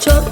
Çekemeyen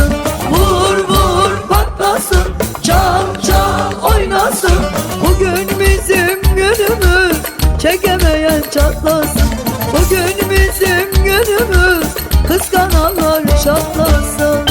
Kıskananlar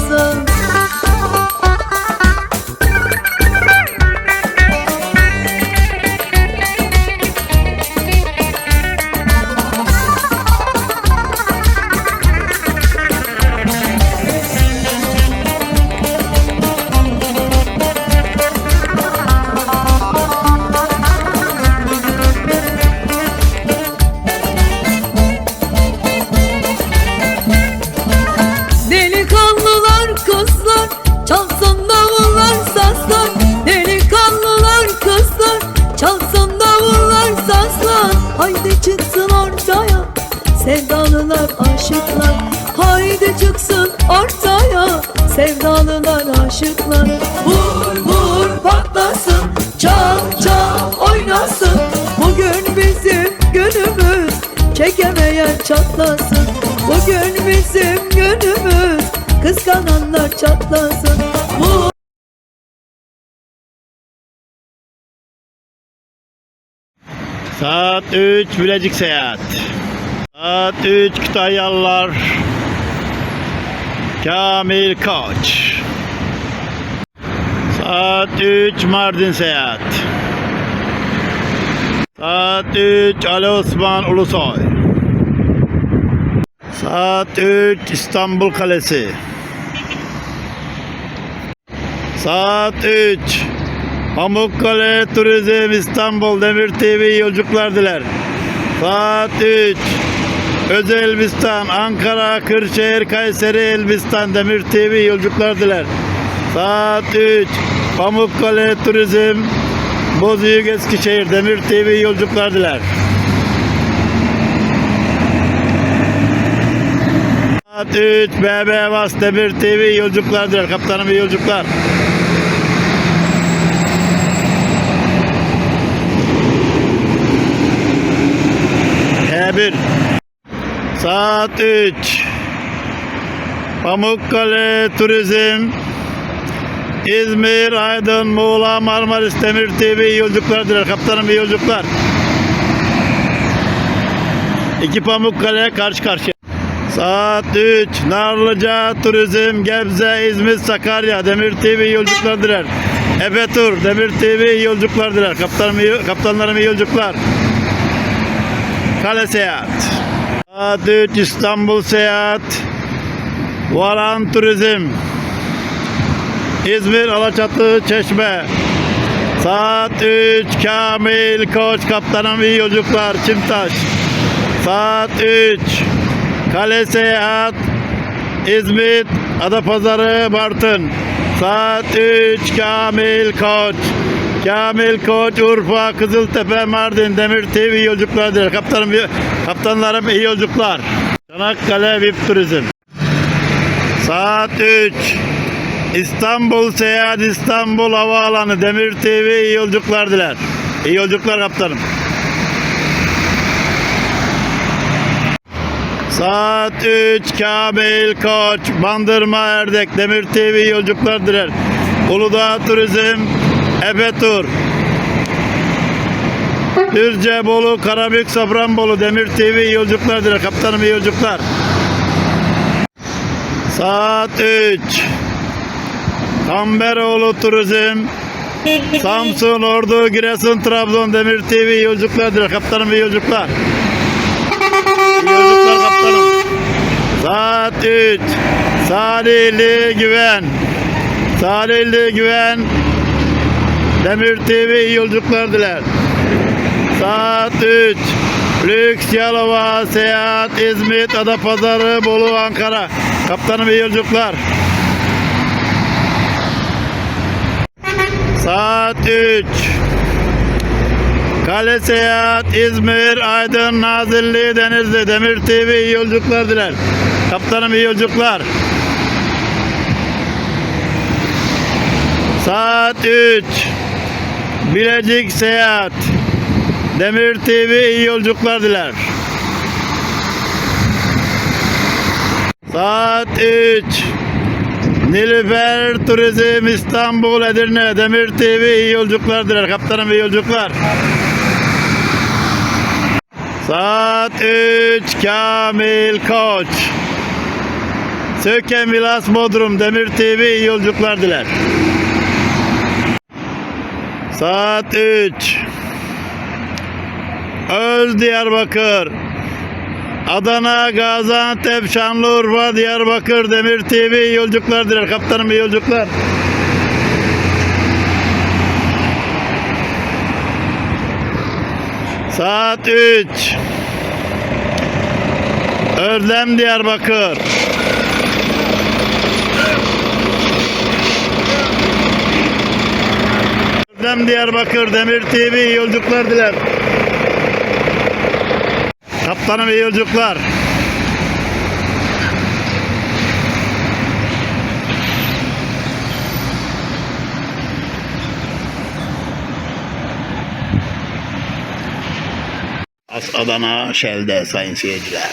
Sevdalılar aşıklar. Vur vur patlasın Çal çal oynasın. Bugün bizim günümüz Çekemeyen çatlasın. Bugün bizim günümüz Kıskananlar çatlasın. Vur. Saat 3 Bilecik Seyahat. Saat 3 Kütahyalılar Kamil Koç. Saat 3 Mardin Seyahat. Saat 3 Ali Osman Ulusoy. Saat 3 İstanbul Kalesi. Saat 3 Pamukkale Turizm İstanbul Demir TV yolculuklar diler. Saat 3 Özel Elbistan Ankara Kırşehir Kayseri Elbistan Demir TV yolculuklar diler. Saat 3 Pamukkale Turizm Bozüyük Eskişehir Demir TV yolculuklar diler. Saat 3 BB Vas Demir TV yolculuklar diler. Kaptanım iyi yolculuklar. H1 Saat 3 Pamukkale Turizm İzmir, Aydın, Muğla, Marmaris, Demir TV iyi yolculuklar diler. Kaptanım iyi yolculuklar. İki Pamukkale karşı karşıya. Saat 3 Narlıca Turizm Gebze İzmir Sakarya Demir TV iyi yolculuklar diler. Efe Tur Demir TV iyi yolculuklar diler. Kaptanım iyi, kaptanlarım iyi yolculuklar. Kale Seyahat. Saat 3 İstanbul Seyahat. Varan Turizm. İzmir Alaçatı Çeşme. Saat 3 Kamil Koç Kaptanım iyi yolculuklar Çimtaş. Saat 3 Kale Seyahat İzmit Adapazarı Bartın. Saat 3 Kamil Koç. Kamil Koç Urfa Kızıltepe Mardin Demir TV yolculuklar diler. Kaptanım kaptanlarım iyi yolculuklar. Çanakkale VIP Turizm. Saat 3 İstanbul Seyahat İstanbul Havaalanı Demir TV iyi yolculuklar diler. İyi yolculuklar kaptanım. Saat 3 Kamil Koç Bandırma Erdek Demir TV iyi yolculuklar diler. Uludağ Turizm Efe Tur Düzce Bolu Karabük Safranbolu Demir TV iyi yolculuklar. Kaptanım iyi yolculuklar. Saat 3 Kamberoğlu Turizm Samsun, Ordu, Giresun, Trabzon, Demir TV iyi yolculuklar. Kaptanım iyi yolculuklar. İyi yolculuklar kaptanım. Saat 3 Salihli Güven Salihli Güven Demir TV yolculuklar diler. Saat 3 Lüks Yalova Seyahat İzmit Adapazarı Bolu Ankara Kaptanım iyi yolculuklar. Saat 3 Kale Seyahat İzmir Aydın Nazilli Denizli Demir TV iyi yolculuklar diler. Kaptanım iyi yolculuklar. Saat 3 Bilecik Seyahat Demir TV iyi yolculuklar diler. Saat 3 Nilüfer Turizm İstanbul Edirne Demir TV iyi yolculuklar diler. Kaptanım iyi yolculuklar. Saat 3 Kamil Koç Söke Milas Bodrum Demir TV iyi yolculuklar diler. Saat 3 Öz Diyarbakır Adana, Gaziantep, Şanlıurfa, Diyarbakır, Demir TV yolculuklar diler. Kaptanım iyi yolculuklar. Saat 3 Özlem Diyarbakır Özlem Diyarbakır Demir TV iyi yolculuklar diler. Kaptanım iyi yolculuklar. As Adana Şel'de sayın seyirciler.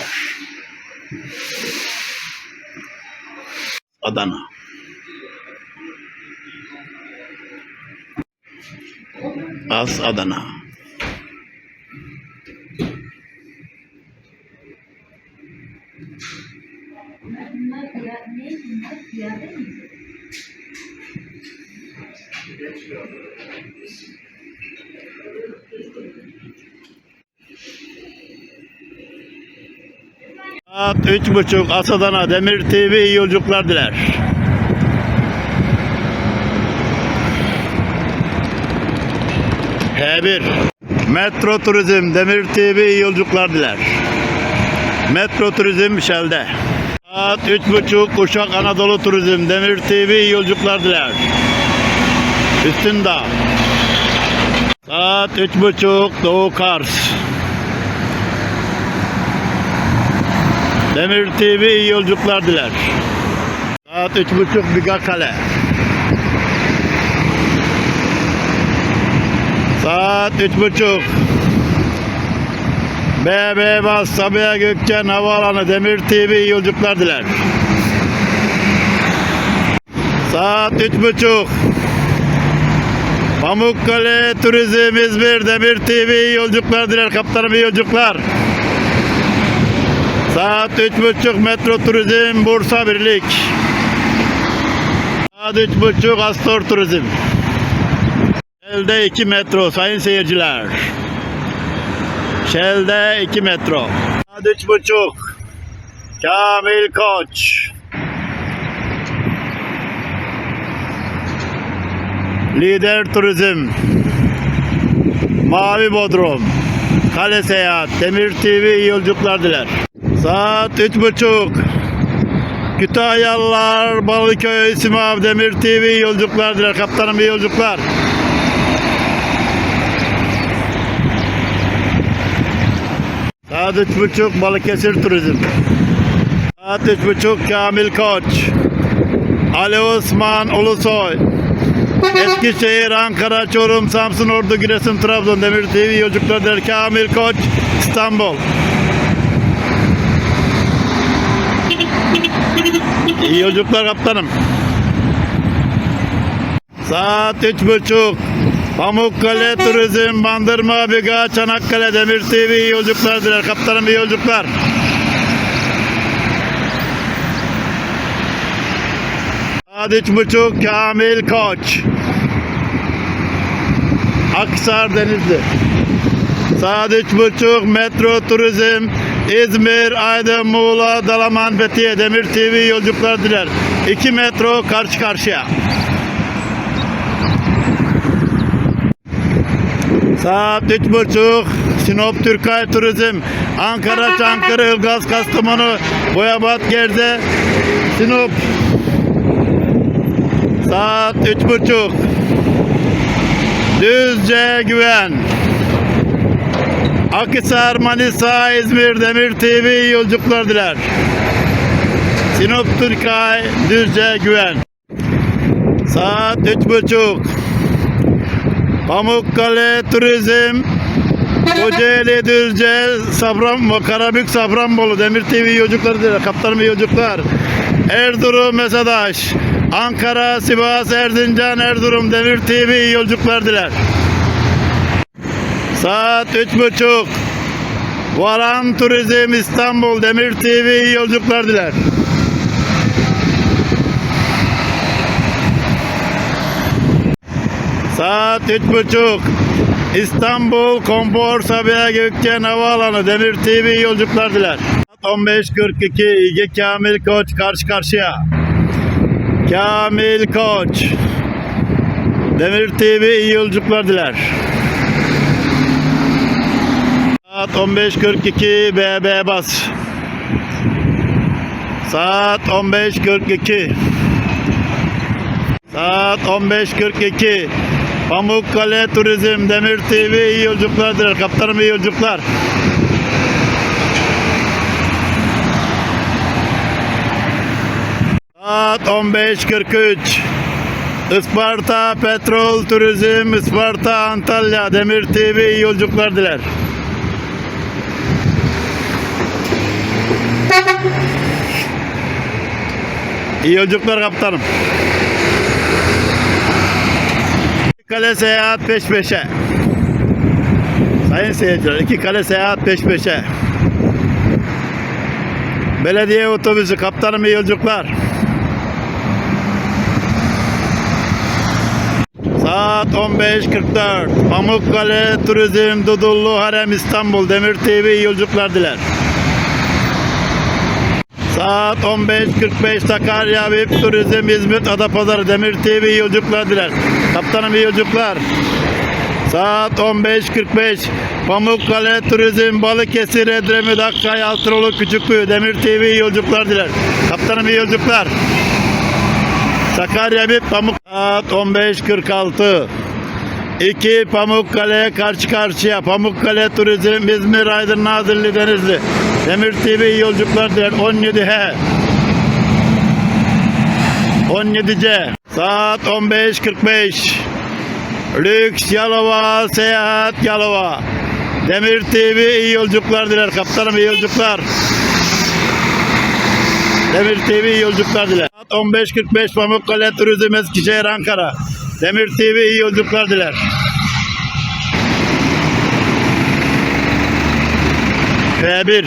Adana. As Adana. Saat üç buçuk Asadana Demir TV iyi yolculuklar diler. H1 Metro Turizm Demir TV iyi yolculuklar diler. Metro Turizm Shell'de. Saat üç buçuk Uşak Anadolu Turizm Demir TV iyi yolculuklar diler. Üstündağ. Saat üç buçuk Doğu Kars. Demir TV iyi yolculuklar diler. Saat üç buçuk Biga Kale. Saat üç buçuk. BB Bas Sabiha Gökçen Havaalanı Demir TV yolculuklar diler. Saat üç buçuk. Pamukkale Turizm İzmir Demir TV yolculuklar diler. Kaptanım iyi yolculuklar. Saat üç buçuk Metro Turizm Bursa Birlik. Saat üç buçuk Astor Turizm. Shell'de 2 metro sayın seyirciler. Shell'de 2 metro. Saat üç buçuk. Kamil Koç. Lider Turizm. Mavi Bodrum. Kale Seyahat. Demir TV iyi yolculuklar diler. Saat üç buçuk. Kütahyalılar Balıköy Simav Demir TV iyi yolculuklar diler. Kaptanım iyi yolculuklar. Saat üç buçuk Balıkesir Turizm. Saat üç buçuk Kamil Koç. Ali Osman Ulusoy. Eskişehir, Ankara, Çorum, Samsun, Ordu, Giresun, Trabzon, Demir TV yolculuklar der. Kamil Koç, İstanbul. İyi yolculuklar kaptanım. Saat üç buçuk. Pamukkale Turizm, Bandırma, Biga, Çanakkale, Demir TV iyi yolculuklar diler. Kaptanım iyi yolculuklar. Saat üç buçuk Kamil Koç. Aksar Denizli. Saat üç buçuk Metro Turizm İzmir, Aydın, Muğla, Dalaman, Fethiye, Demir TV yolculuklar diler. İki metro karşı karşıya. Saat üç buçuk Sinop Türkay Turizm Ankara, Çankırı, Ilgaz, Kastamonu, Boyabat, Gerze, Sinop. Saat üç buçuk. Düzce Güven. Akhisar, Manisa, İzmir, Demir TV yolculuklar diler. Sinop Türkay, Düzce Güven. Saat üç buçuk. Pamukkale Turizm, Kocaeli, Düzce, Safran, Karabük, Safranbolu, Demir TV iyi yolculuklar diler. Kaptanım iyi yolculuklar. Erzurum, Mesadaş. Ankara, Sivas, Erzincan, Erzurum, Demir TV iyi yolculuklar diler. Saat üç buçuk. Varan Turizm İstanbul, Demir TV iyi yolculuklar diler. Saat üç buçuk. İstanbul, Kompor, Sabiha Gökçen Havaalanı, Demir TV yolculuklar diler. Saat 15.42. İge Kamil Koç karşı karşıya. Kamil Koç. Demir TV iyi yolculuklar diler. Saat 15.42 BB bas. Saat 15.42. Saat 15.42. Pamukkale Turizm Demir TV iyi yolculuklar diler. Kaptanım iyi yolculuklar. Saat 15.43. Isparta Petrol Turizm Isparta Antalya Demir TV iyi yolculuklar diler. İyi yolculuklar kaptanım. Kale seyahat peş peşe. Sayın seyirciler iki kale seyahat peş peşe. Belediye otobüsü kaptanım iyi yolculuklar. Saat 15.44 Pamukkale Turizm Dudullu Harem İstanbul Demir TV iyi yolculuklar diler. Saat 15.45 Sakarya VIP Turizm İzmit Adapazarı Demir TV iyi yolculuklar diler. Kaptanım iyi yolculuklar. Saat 15.45 Pamukkale Turizm Balıkesir Edremit Akkay Altınoluk Küçükkuyu Demir TV iyi yolculuklar diler. Kaptanım iyi yolculuklar. Sakarya bir Pamuk saat 15.46 2 Pamukkale karşı karşıya. Pamukkale Turizm İzmir Aydın Nazilli Denizli. Demir TV iyi yolculuklar diler. 17H 17C saat 15.45 Lüks Yalova Seyahat Yalova Demir TV iyi yolculuklar diler kaptanım iyi yolculuklar Demir TV iyi yolculuklar diler. Saat 15.45 Pamukkale Turizm Eskişehir Ankara. Demir TV iyi yolculuklar diler. F1